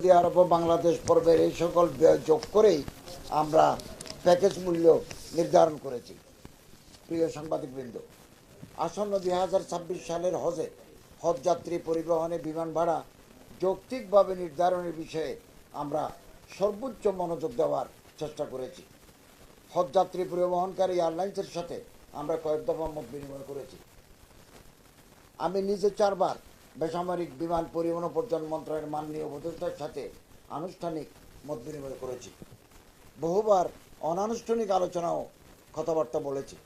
Saudi আরব বাংলাদেশ পর্বের এই সকল ব্যয় যোগ করেই আমরা প্যাকেজ মূল্য নির্ধারণ করেছি। প্রিয় সাংবাদিকবৃন্দ, আসন্ন দুই হাজার ছাব্বিশ সালের হজে হজযাত্রী পরিবহনে বিমান ভাড়া যৌক্তিকভাবে নির্ধারণের বিষয়ে আমরা সর্বোচ্চ মনোযোগ দেওয়ার চেষ্টা করেছি। হজযাত্রী পরিবহনকারী এয়ারলাইন্সের সাথে আমরা কয়েক দফা মত বিনিময় করেছি। আমি নিজে চারবার বেসামরিক বিমান পরিবহন পর্যটন মন্ত্রণালয়ের মাননীয় উপদেষ্টার সাথে আনুষ্ঠানিক মত বিনিময় করেছি। বহুবার অনানুষ্ঠানিক আলোচনাও কথাবার্তা বলেছি।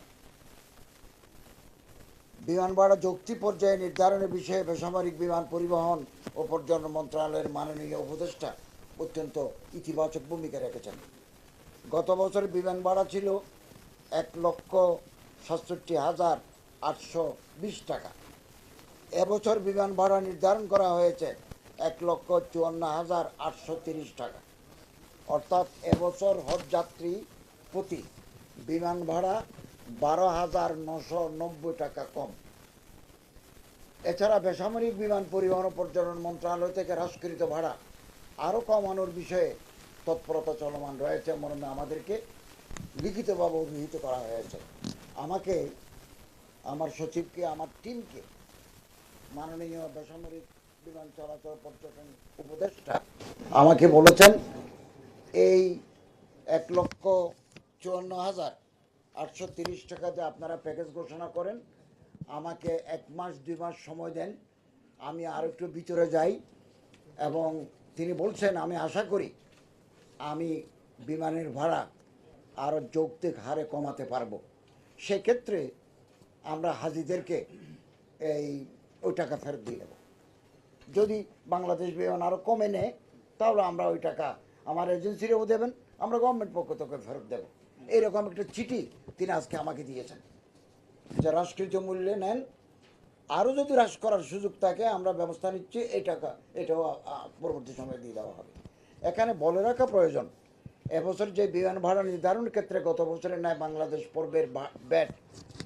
বিমান ভাড়া যৌক্তিক পর্যায়ে নির্ধারণের বিষয়ে বেসামরিক বিমান পরিবহন ও পর্যটন মন্ত্রণালয়ের মাননীয় উপদেষ্টা অত্যন্ত ইতিবাচক ভূমিকা রেখেছেন। গত বছর বিমান ভাড়া ছিল এক লক্ষ সাতষট্টি হাজার আটশো বিশ টাকা। এবছর বিমান ভাড়া নির্ধারণ করা হয়েছে এক লক্ষ চুয়ান্ন হাজার আটশো তিরিশ টাকা। অর্থাৎ এবছর হজযাত্রী প্রতি বিমান ভাড়া বারো হাজার নশো নব্বই টাকা কম। এছাড়া বেসামরিক বিমান পরিবহন ও পর্যটন মন্ত্রণালয় থেকে হ্রাসকৃত ভাড়া আরও কমানোর বিষয়ে তৎপরতা চলমান রয়েছে মর্মে আমাদেরকে লিখিতভাবে অভিহিত করা হয়েছে। আমাকে, আমার সচিবকে, আমার টিমকে মাননীয় বেসামরিক বিমান চলাচল পর্যটন উপদেষ্টা আমাকে বলেছেন, এই এক লক্ষ চুয়ান্ন হাজার আটশো তিরিশ টাকাতে আপনারা প্যাকেজ ঘোষণা করেন। আমাকে এক মাস, দুই মাস সময় দেন। আমি আর একটু ভিতরে যাই এবং তিনি বলছেন, আমি আশা করি আমি বিমানের ভাড়া আরও যৌক্তিক হারে কমাতে পারব। সেক্ষেত্রে আমরা হাজিদেরকে এই ওই টাকা ফেরত দিয়ে দেবো। যদি বাংলাদেশ বিমান আরও কমে নেয়, তাহলে আমরা ওই টাকা আমার এজেন্সিরেও দেবেন, আমরা গভর্নমেন্ট পক্ষ থেকে ফেরত দেবো। এইরকম একটা চিঠি তিনি আজকে আমাকে দিয়েছেন। যে রাষ্ট্রীয় মূল্যে নেন আরও যদি হ্রাস করার সুযোগ থাকে, আমরা ব্যবস্থা নিচ্ছি, এই টাকা, এটাও পরবর্তী সময়ে দিয়ে দেওয়া হবে। এখানে বলে রাখা প্রয়োজন, এবছর যে বিমান ভাড়া নির্ধারণের ক্ষেত্রে গত বছরের ন্যায় বাংলাদেশ পর্বের ব্যাট,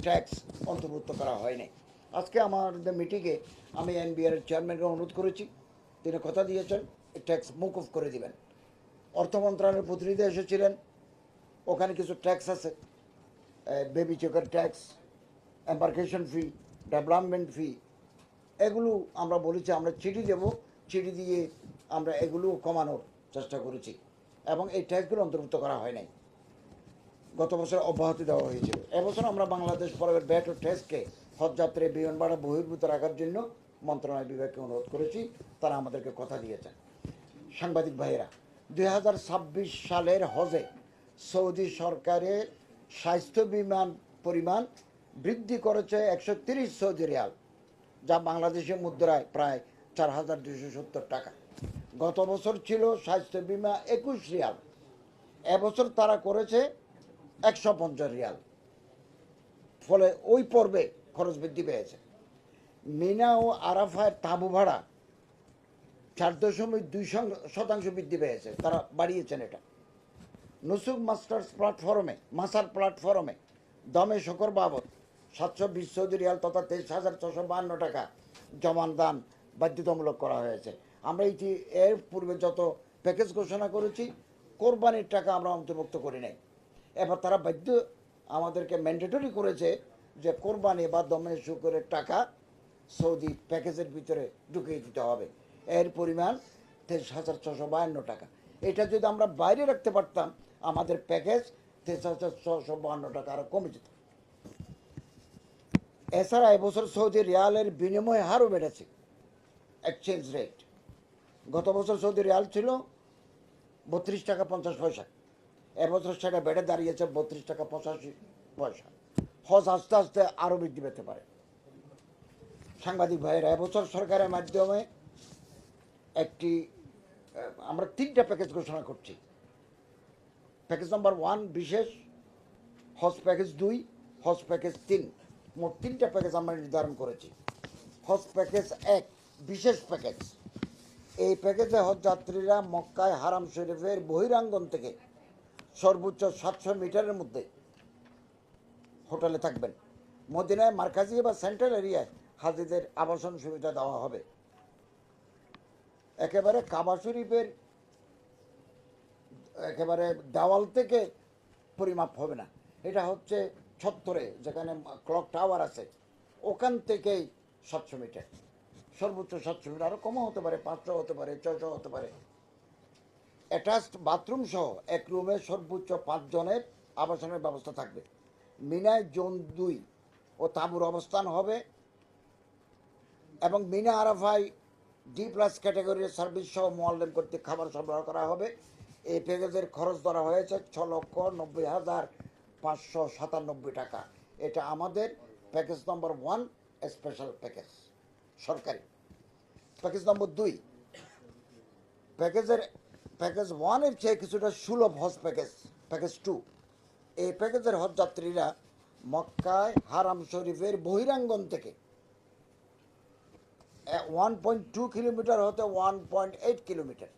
ট্যাক্স অন্তর্ভুক্ত করা হয়নি। আজকে আমাদের মিটিংয়ে আমি এনবিআর চেয়ারম্যানকে অনুরোধ করেছি। তিনি কথা দিয়েছেন ট্যাক্স মুকুফ করে দিবেন। অর্থ মন্ত্রণালয়ের প্রতিনিধি এসেছিলেন, ওখানে কিছু ট্যাক্স আছে। Baby checker tax embarkation fee development fee এগুলো আমরা বলেছি, আমরা চিঠি দেব। চিঠি দিয়ে আমরা এগুলো কমানোর চেষ্টা করেছি এবং এই ট্যাক্সগুলো অন্তর্ভুক্ত করা হয় নাই। গত বছর অব্যাহতি দেওয়া হয়েছিল। এবছর আমরা বাংলাদেশ পর্বের ব্যাট ও ট্যাক্সকে হজযাত্রী বিমান ভাড়া বহির্ভূত রাখার জন্য মন্ত্রণালয় বিভাগকে অনুরোধ করেছি। তারা আমাদেরকে কথা দিয়েছেন। সাংবাদিক ভাইয়েরা, দুই হাজার ছাব্বিশ সালের হজে সৌদি সরকারের স্বাস্থ্য বিমান পরিমাণ বৃদ্ধি করেছে একশো তিরিশ সৌদি রিয়াল, যা বাংলাদেশের মুদ্রায় প্রায় চার হাজার দুশো সত্তর টাকা। গত বছর ছিল স্বাস্থ্য বিমা একুশ রিয়াল, এবছর তারা করেছে একশো পঞ্চাশ রিয়াল। ফলে ওই পর্বে খরচ বৃদ্ধি পেয়েছে। মিনা ও আরাফায় তাঁবু ভাড়া চার দশমিক দুই শতাংশ বৃদ্ধি পেয়েছে। তারা বাড়িয়েছেন এটা। নুসুক মাস্টার্স প্ল্যাটফর্মে, মাসার প্ল্যাটফর্মে দমে শকর বাবদ সাতশো বিশ সৌদি রিয়াল তথা তেইশ হাজার ছশো বাহান্ন টাকা জমান দান বাধ্যতামূলক করা হয়েছে। আমরা এটি এর পূর্বে যত প্যাকেজ ঘোষণা করেছি, কোরবানির টাকা আমরা অন্তর্ভুক্ত করি নাই। এবার তারা বাধ্য আমাদেরকে ম্যান্ডেটরি করেছে যে কোরবানি বা দমে শুকরের টাকা সৌদি প্যাকেজের ভিতরে ঢুকিয়ে দিতে হবে। এর পরিমাণ তেইশ হাজার ছশো বাহান্ন টাকা। এটা যদি আমরা বাইরে রাখতে পারতাম, আমাদের প্যাকেজ তেইশ হাজার ছশো বাহান্ন টাকা আরও কমে যেত। এছাড়া এবছর সৌদি রিয়ালের বিনিময় হারও বেড়েছে এক্সচেঞ্জ রেট গত বছর সৌদি রিয়াল ছিল বত্রিশ টাকা পঞ্চাশ পয়সা, এবছর সেটা বেড়ে দাঁড়িয়েছে বত্রিশ টাকা পঁচাশি পয়সা। হজ আস্তে আস্তে আরও বৃদ্ধি পেতে পারে। সাংবাদিক ভাইয়েরা, এবছর সরকারের মাধ্যমে একটি আমরা তিনটা প্যাকেজ ঘোষণা করছি। প্যাকেজ নাম্বার ওয়ান বিশেষ, হজ প্যাকেজ দুই, হজ প্যাকেজ তিন। মোট তিনটা প্যাকেজ আমরা নির্ধারণ করেছি। হজ প্যাকেজ এক, বিশেষ প্যাকেজ। এই প্যাকেজে হজ যাত্রীরা মক্কায় হারাম শরীফের বহিরাঙ্গন থেকে সর্বোচ্চ সাতশো মিটারের মধ্যে হোটেলে থাকবেন। মদিনায় মার্কাজি বা সেন্ট্রাল এরিয়ায় হাজিদের আবাসন সুবিধা দেওয়া হবে। একেবারে কাবা শরীফের, একেবারে দেওয়াল থেকে পরিমাপ হবে না। এটা হচ্ছে ছত্তরে, যেখানে ক্লক টাওয়ার আছে। ওখান থেকেই সাতশো মিটার। সর্বোচ্চ সাতশো মিটার আরও কমও হতে পারে, পাঁচশো হতে পারে, ছয়শো হতে পারে। অ্যাটাচড বাথরুম সহ এক রুমে সর্বোচ্চ পাঁচজনের আবাসনের ব্যবস্থা থাকবে। মিনায় জোন দুই ও তাঁবুর অবস্থান হবে। এবং মিনা আরাফাই ডি প্লাস ক্যাটাগরির সার্ভিস সহ মোয়াল্লেম কর্তৃক খাবার সরবরাহ করা হবে। এই প্যাকেজের খরচ ধরা হয়েছে ছ লক্ষ নব্বই হাজার পাঁচশো সাতানব্বই টাকা। এটা আমাদের package number one special package সরকারি। প্যাকেজ নম্বর দুই প্যাকেজের প্যাকেজ ওয়ানের চেয়ে কিছুটা সুলভ হজ প্যাকেজ প্যাকেজ টু এই প্যাকেজের হজ যাত্রীরা মক্কায় হারাম শরীফের বহিরাঙ্গন থেকে ওয়ান পয়েন্ট টু কিলোমিটার হতে ওয়ান পয়েন্ট এইট কিলোমিটার।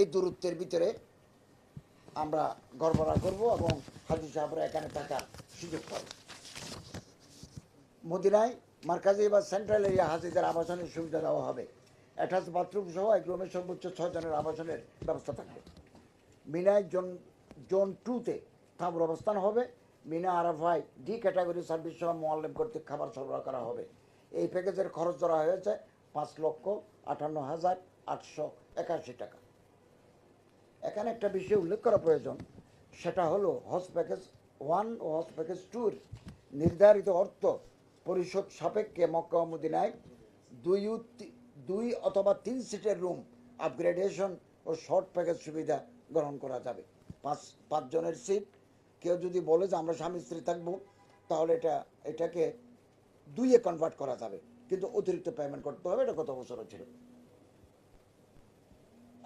এই দূরত্বের ভিতরে আমরা গড়বড়া করব এবং হাজি সাহেবরা এখানে থাকার সুযোগ পাব। মদিনায় মার্কাজি বা সেন্ট্রাল এরিয়া হাজিদের আবাসনের সুবিধা দেওয়া হবে। অ্যাটাচ বাথরুম সহ এক রুমে সর্বোচ্চ ছয় জনের আবাসনের ব্যবস্থা থাকবে। মিনায় জোন জোন টুতে তাঁবুর অবস্থান হবে। Mina Arafah D category service সহ মোয়াল্লেম কর্তৃক খাবার সরবরাহ করা হবে। এই প্যাকেজের খরচ ধরা হয়েছে পাঁচ লক্ষ আটান্ন হাজার আটশো একাশি টাকা। এখানে একটা বিষয় উল্লেখ করা প্রয়োজন। সেটা হলো হজ প্যাকেজ ওয়ান ও হজ প্যাকেজ টুর নির্ধারিত অর্থ পরিশোধ সাপেক্ষে মক্কা মদিনায় দুই দুই অথবা তিন সিটের রুম আপগ্রেডেশন ও শর্ট প্যাকেজ সুবিধা গ্রহণ করা যাবে। পাঁচ, পাঁচজনের সিট কেউ যদি বলে যে আমরা স্বামী স্ত্রী থাকব, তাহলে এটা, এটাকে দুইয়ে কনভার্ট করা যাবে। কিন্তু অতিরিক্ত পেমেন্ট করতে হবে, এটা গত বছর ছিল।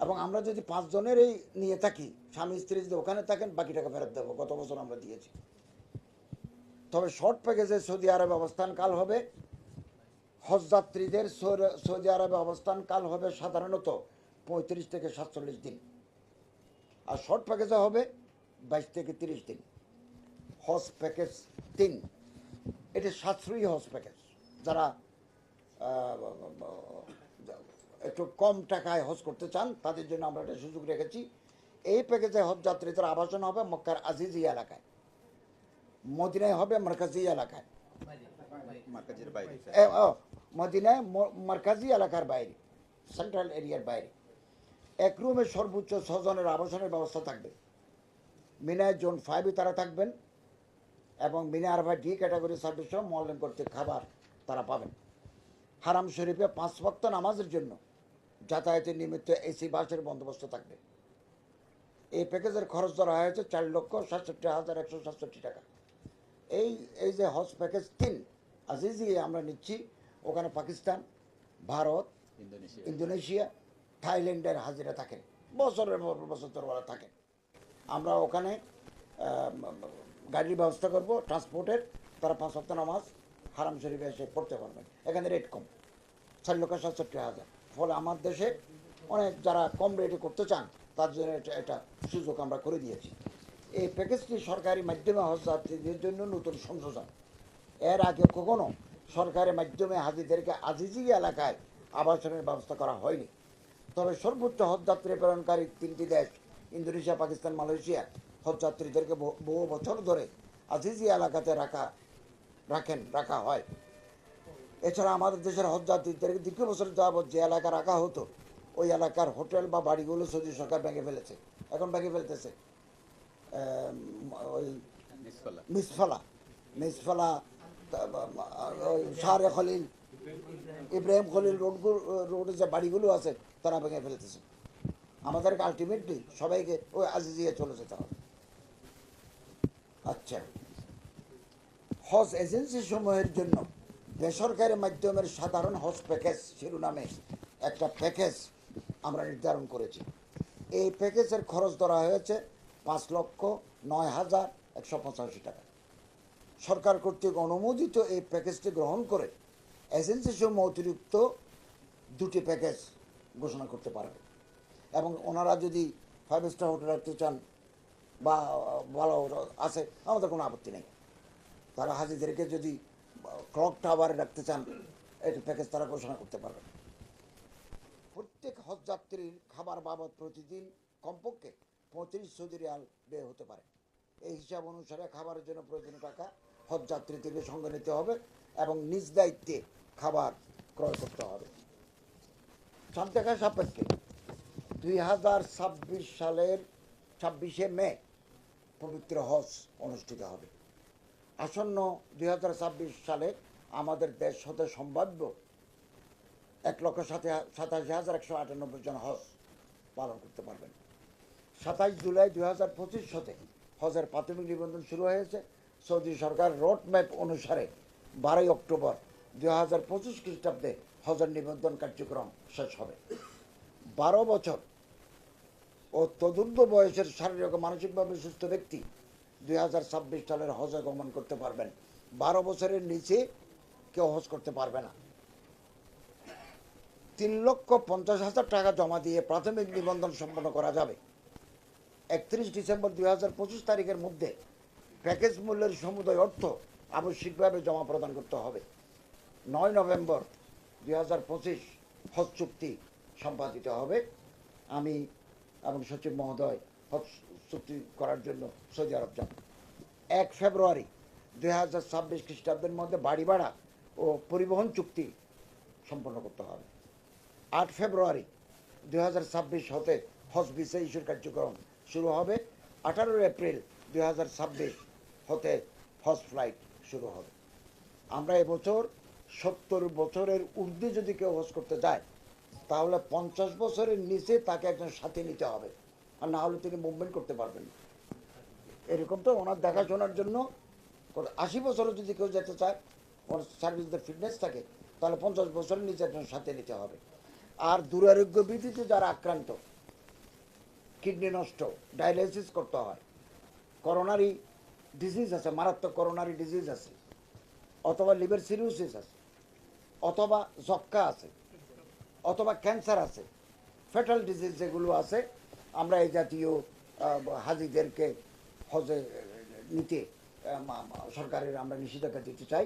এবং আমরা যদি পাঁচজনের এই নিয়ে থাকি, স্বামী স্ত্রী যদি ওখানে থাকেন বাকি টাকা ফেরত দেবো। গত বছর আমরা দিয়েছি। তবে শর্ট প্যাকেজে সৌদি আরবে অবস্থানকাল হবে। হজ যাত্রীদের সৌদি আরবে অবস্থানকাল হবে সাধারণত পঁয়ত্রিশ থেকে সাতচল্লিশ দিন। আর শর্ট প্যাকেজে হবে বাইশ থেকে তিরিশ দিন। হজ প্যাকেজ তিন। এটি সাশ্রয়ী হজ প্যাকেজ যারা একটু কম টাকায় হজ করতে চান তাদের জন্য আমরা একটা সুযোগ রেখেছি। এই প্যাকেজে হজ যাত্রীদের আবাসন হবে মক্কার আজিজি এলাকায়। মদিনায় হবে মার্কাজি এলাকায়। মদিনায় মার্কাজি এলাকার বাইরে সেন্ট্রাল এরিয়ার বাইরে। এক রুমে সর্বোচ্চ ছজনের আবাসনের ব্যবস্থা থাকবে। মিনায় জোন ফাইভে তারা থাকবেন এবং Mina Arafah D category service সহ মল্লিম কর্তৃক খাবার তারা পাবেন। হারাম শরীফে পাঁচ ভক্ত নামাজের জন্য যাতায়াতের নিমিত্ত এসি বাসের বন্দোবস্ত থাকবে। এই প্যাকেজের খরচ ধরা হয়েছে চার লক্ষ সাতষট্টি হাজার একশো সাতষট্টি টাকা। এই এই যে হজ প্যাকেজ তিন আজিজি আমরা নিচ্ছি। ওখানে পাকিস্তান ভারত ইন্দোনেশিয়া। ইন্দোনেশিয়া থাইল্যান্ডের হাজিরা থাকেন বছরের পর বছর তোরবেলা থাকেন আমরা ওখানে গাড়ির ব্যবস্থা করব ট্রান্সপোর্টের তারা পাঁচ সপ্তাহ নামাজ হারাম শরীফে এসে পড়তে পারবেন এখানে রেট কম, চার লক্ষ সাতষট্টি হাজার। ফলে আমার দেশে অনেক যারা কম রেটে করতে চান, তার জন্য এটা সুযোগ আমরা করে দিয়েছি। এই প্যাকেজটি সরকারি মাধ্যমে হজ যাত্রীদের জন্য নতুন সংযোজন এর আগে কখনো সরকারের মাধ্যমে হাজিদেরকে আজিজি এলাকায় আবাসনের ব্যবস্থা করা হয়নি। তবে সর্বোচ্চ হজযাত্রী প্রেরণকারী তিনটি দেশ ইন্দোনেশিয়া পাকিস্তান মালয়েশিয়া হজযাত্রীদেরকে বহু- বহু বছর ধরে আজিজি এলাকাতে রাখা রাখেন রাখা হয়। এছাড়া আমাদের দেশের হজযাত্রীদেরকে দীর্ঘ বছর যাবৎ যে এলাকা রাখা হতো ওই এলাকার হোটেল বা বাড়িগুলো সৌদি সরকার ভেঙে ফেলেছে। এখন ভেঙে ফেলতেছে। ওই মিসফালা। মিসফালা। শাহরে খলিল ইব্রাহিম খলিল রোডগুলো রোডে যে বাড়িগুলো আছে তারা ভেঙে ফেলতেছে। আমাদেরকে আলটিমেটলি সবাইকে ওই আজিজিয়ে চলে যেতে হবে। আচ্ছা। হজ এজেন্সি সমূহের জন্য বেসরকারি মাধ্যমের সাধারণ হজ প্যাকেজ শিরোনামে একটা প্যাকেজ আমরা নির্ধারণ করেছি। এই প্যাকেজের খরচ ধরা হয়েছে পাঁচ লক্ষ নয় হাজার একশো পঁচাশি টাকা। সরকার কর্তৃক অনুমোদিত এই প্যাকেজটি গ্রহণ করে এজেন্সি সমূহ অতিরিক্ত দুটি প্যাকেজ ঘোষণা করতে পারবে। এবং ওনারা যদি ফাইভ স্টার হোটেল রাখতে চান বা, ভালো আছে, আমাদের কোনো আপত্তি নেই। তারা হাজিদেরকে যদি ক্লক টাওয়ারে রাখতে চান, এটা প্যাকেজ তারা ঘোষণা করতে পারবে। প্রত্যেক হজযাত্রীর খাবার বাবদ প্রতিদিন কমপক্ষে পঁয়ত্রিশ সৌদি রিয়াল ব্যয় হতে পারে। এই হিসাব অনুসারে খাবারের জন্য প্রয়োজনীয় টাকা হজযাত্রী থেকে সঙ্গে নিতে হবে এবং নিজ দায়িত্বে খাবার ক্রয় করতে হবে। সব সান্তাকা সাপেক্ষে দুই হাজার ছাব্বিশ সালের ছাব্বিশে মে পবিত্র হজ অনুষ্ঠিত হবে। আসন্ন দুই হাজার ছাব্বিশ সালে আমাদের দেশ হতে সম্ভাব্য এক লক্ষ সাতাশি হাজার একশো আটানব্বই জন হজ পালন করতে পারবেন। সাতাশ জুলাই দুই হাজার পঁচিশ হতে হজের প্রাথমিক নিবন্ধন শুরু হয়েছে। সৌদি সরকার রোড ম্যাপ অনুসারে বারোই অক্টোবর দুই হাজার পঁচিশ খ্রিস্টাব্দে হজের নিবন্ধন কার্যক্রম শেষ হবে। বারো বছর ও তদুর্ধ বয়সের শারীরিক ও মানসিকভাবে সুস্থ ব্যক্তি দুই হাজার ছাব্বিশ সালের হজে গমন করতে পারবেন। বারো বছরের নিচে কেউ হজ করতে পারবে না। তিন লক্ষ পঞ্চাশ হাজার টাকা জমা দিয়ে প্রাথমিক নিবন্ধন সম্পন্ন করা যাবে। একত্রিশ ডিসেম্বর দুই হাজার পঁচিশ তারিখের মধ্যে প্যাকেজ মূল্যের সমুদয় অর্থ আবশ্যিকভাবে জমা প্রদান করতে হবে। নয় নভেম্বর দুই হাজার পঁচিশ হজ চুক্তি সম্পাদিত হবে। আমি এবং সচিব মহোদয় হজ চুক্তি করার জন্য সৌদি আরব যান। এক ফেব্রুয়ারি দুই হাজার ছাব্বিশ খ্রিস্টাব্দের মধ্যে বাড়ি ভাড়া ও পরিবহন চুক্তি সম্পন্ন করতে হবে। আট ফেব্রুয়ারি দুই হাজার ছাব্বিশ হতে হজ ভিসা ইস্যুর কার্যক্রম শুরু হবে। আঠারোই এপ্রিল দুই হাজার ছাব্বিশ হতে হজ ফ্লাইট শুরু হবে। আমরা এবছর সত্তর বছরের ঊর্ধ্বে যদি কেউ হজ করতে যায় তাহলে পঞ্চাশ বছরের নিচে তাকে একজন সাথে নিতে হবে। আর না হলে তিনি মুভমেন্ট করতে পারবেন এরকম তো ওনার দেখাশোনার জন্য আশি বছরও যদি কেউ যেতে চায় ওনার সার্ভিসদের ফিটনেস থাকে, তাহলে পঞ্চাশ বছরের নিচে একজন সাথে নিতে হবে। আর দুরারোগ্য বিধিতে যারা আক্রান্ত, কিডনি নষ্ট ডায়ালিসিস করতে হয় করোনারি ডিজিজ আছে, মারাত্মক করোনারি ডিজিজ আছে, অথবা লিভার সিরোসিস আছে, অথবা যক্কা আছে অথবা ক্যান্সার আছে, ফেটাল ডিজিজ যেগুলো আছে, আমরা এই জাতীয় হাজিদেরকে হজে নিতে সরকারের আমরা নিষেধাজ্ঞা দিতে চাই।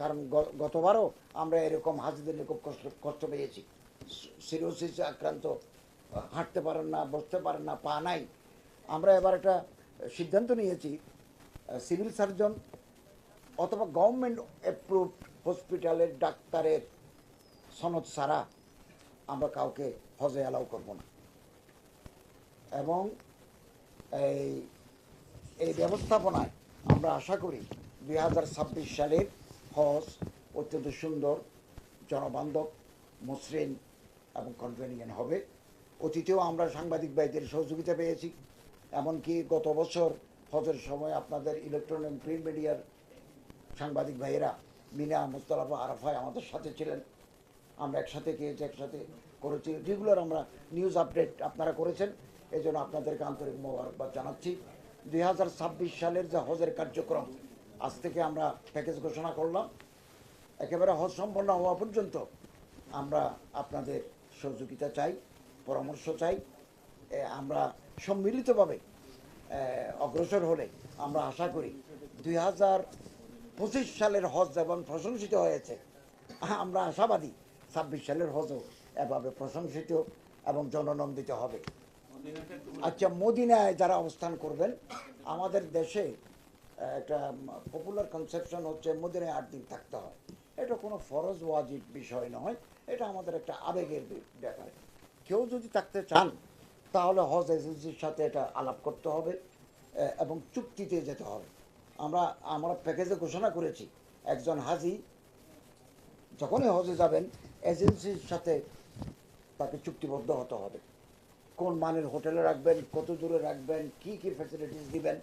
কারণ গতবারও আমরা এরকম হাজিদের খুব কষ্ট কষ্ট পেয়েছি। সিরোসিসে আক্রান্ত হাঁটতে পারেন না, বসতে পারেন না, পা নাই। আমরা এবার একটা সিদ্ধান্ত নিয়েছি সিভিল সার্জন অথবা গভর্নমেন্ট অ্যাপ্রুভড হসপিটালের ডাক্তারের সনদ ছাড়া আমরা কাউকে হজে অ্যালাউ করব না। এবং এই এই ব্যবস্থাপনায় আমরা আশা করি দুই হাজার ছাব্বিশ সালের হজ অত্যন্ত সুন্দর, জনবান্ধব, মসৃণ এবং কনভেনিয়েন্ট হবে। অতীতেও আমরা সাংবাদিক ভাইদের সহযোগিতা পেয়েছি, এমনকি গত বছর হজের সময় আপনাদের ইলেকট্রনিক প্রিন্ট মিডিয়ার সাংবাদিক ভাইয়েরা মিনা মুস্তলাফা আরাফায় আমাদের সাথে ছিলেন। আমরা একসাথে গিয়েছি একসাথে করেছি। রেগুলার আমরা নিউজ আপডেট আপনারা করেছেন। এই জন্য আপনাদেরকে আন্তরিক মোবারকবাদ জানাচ্ছি। দুই হাজার ছাব্বিশ সালের যে হজের কার্যক্রম, আজ থেকে আমরা প্যাকেজ ঘোষণা করলাম। একেবারে হজ সম্পন্ন হওয়া পর্যন্ত আমরা আপনাদের সহযোগিতা চাই, পরামর্শ চাই। আমরা সম্মিলিতভাবে অগ্রসর হলে আমরা আশা করি দুই হাজার পঁচিশ সালের হজ যেমন প্রশংসিত হয়েছে, আমরা আশাবাদী ছাব্বিশ সালের হজও এভাবে প্রশংসিত এবং জননন্দিত হবে। আচ্ছা মদিনায় যারা অবস্থান করবেন, আমাদের দেশে একটা পপুলার কনসেপশন হচ্ছে মদিনায় আট দিন থাকতে হয়। এটা কোনো ফরজ, ওয়াজিব বিষয় নয়। এটা আমাদের একটা আবেগের ব্যাপার। কেউ যদি থাকতে চান, তাহলে হজ এজেন্সির সাথে এটা আলাপ করতে হবে এবং চুক্তিতে যেতে হবে। আমরা আমরা প্যাকেজে ঘোষণা করেছি, একজন হাজি যখনই হজে যাবেন এজেন্সির সাথে তাকে চুক্তিবদ্ধ হতে হবে। কোন মানের হোটেলে রাখবেন, কত দূরে রাখবেন, কি কি ফ্যাসিলিটিস দিবেন,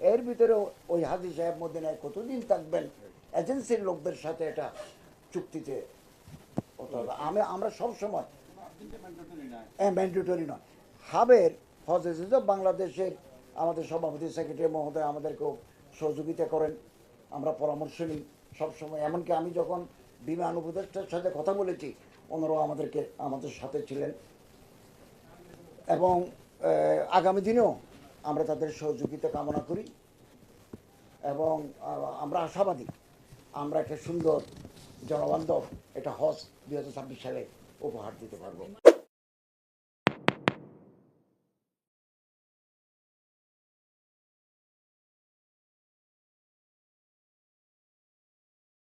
এর ভিতরে ওই হাজি সাহেব মদিনায় কতদিন থাকবেন, এজেন্সির লোকদের সাথে এটা চুক্তিতে হতে হবে। আমি, আমরা সবসময় হ্যাঁ ম্যান্ডেটরি নয়। হাবের হজ এজেন্সি বাংলাদেশের আমাদের সভাপতি সেক্রেটারি মহোদয় আমাদেরকেও সহযোগিতা করেন, আমরা পরামর্শ নিই সবসময়। এমনকি আমি যখন বিমান উপদেষ্টার সাথে কথা বলেছি। ওনারাও আমাদেরকে, আমাদের সাথে ছিলেন। এবং আগামী দিনেও আমরা তাদের সহযোগিতা কামনা করি। এবং আমরা আশাবাদী আমরা একটা সুন্দর জনবান্ধব এটা হজ দুই হাজার ছাব্বিশ সালে উপহার দিতে পারব।